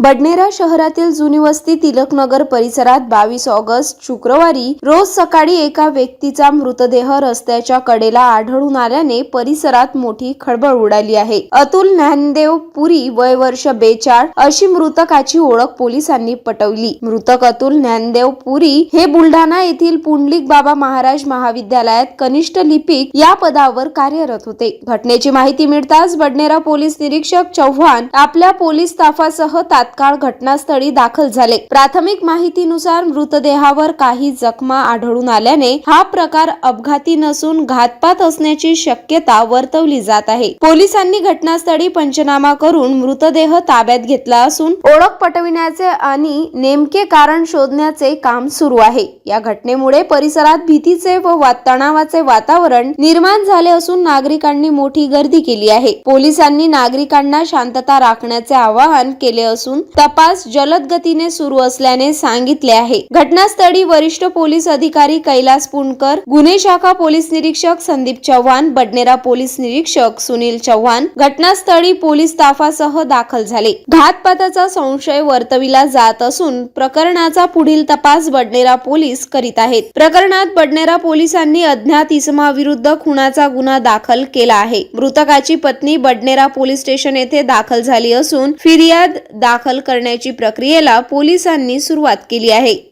बडनेरा शहरातील जुनी वस्ती तिलकनगर परिसरात बावीस ऑगस्ट शुक्रवारी रोज सकाळी एका व्यक्तीचा मृतदेह रस्त्याच्या कडेला आढळून आल्याने परिसरात मोठी खळबळ उडाली आहे. अतुल ज्ञानदेव पुरी वय वर्ष बेचाळ अशी मृतकाची ओळख पोलिसांनी पटवली. मृतक अतुल ज्ञानदेव पुरी हे बुलढाणा येथील पुंडलिक बाबा महाराज महाविद्यालयात कनिष्ठ लिपिक या पदावर कार्यरत होते. घटनेची माहिती मिळताच बडनेरा पोलीस निरीक्षक चव्हाण आपल्या पोलीस स्टाफासह तात्काळ घटनास्थळी दाखल झाले. प्राथमिक माहितीनुसार मृतदेहावर काही जखमा आढळून आल्याने हा प्रकार अपघाती नसून घातपात असण्याची शक्यता वर्तवली जात आहे. पोलिसांनी घटनास्थळी पंचनामा करून मृतदेह ताब्यात घेतला असून ओळख पटविण्याचे आणि नेमके कारण शोधण्याचे काम सुरू आहे. या घटनेमुळे परिसरात भीतीचे व वा- तणावाचे वातावरण निर्माण झाले असून नागरिकांनी मोठी गर्दी केली आहे. पोलिसांनी नागरिकांना शांतता राखण्याचे आवाहन केले असून तपास जलद गतीने सुरू असल्याने सांगितले आहे. घटनास्थळी वरिष्ठ पोलीस अधिकारी कैलास पुणकर गुन्हे शाखा पोलीस निरीक्षक संदीप चव्हाण बडनेरा पोलीस निरीक्षक सुनील चव्हाण घटनास्थळी पोलीस ताफासह दाखल झाले. घातपाताचा संशय वर्तविला जात असून प्रकरणाचा पुढील तपास बडनेरा पोलीस करीत आहेत. प्रकरणात बडनेरा पोलिसांनी अज्ञात इसमाविरुद्ध खुनाचा गुन्हा दाखल केला आहे. मृतकाची पत्नी बडनेरा पोलीस स्टेशन येथे दाखल झाली असून फिर्याद दाखल करण्याची प्रक्रियेला पोलिसांनी सुरुवात केली आहे.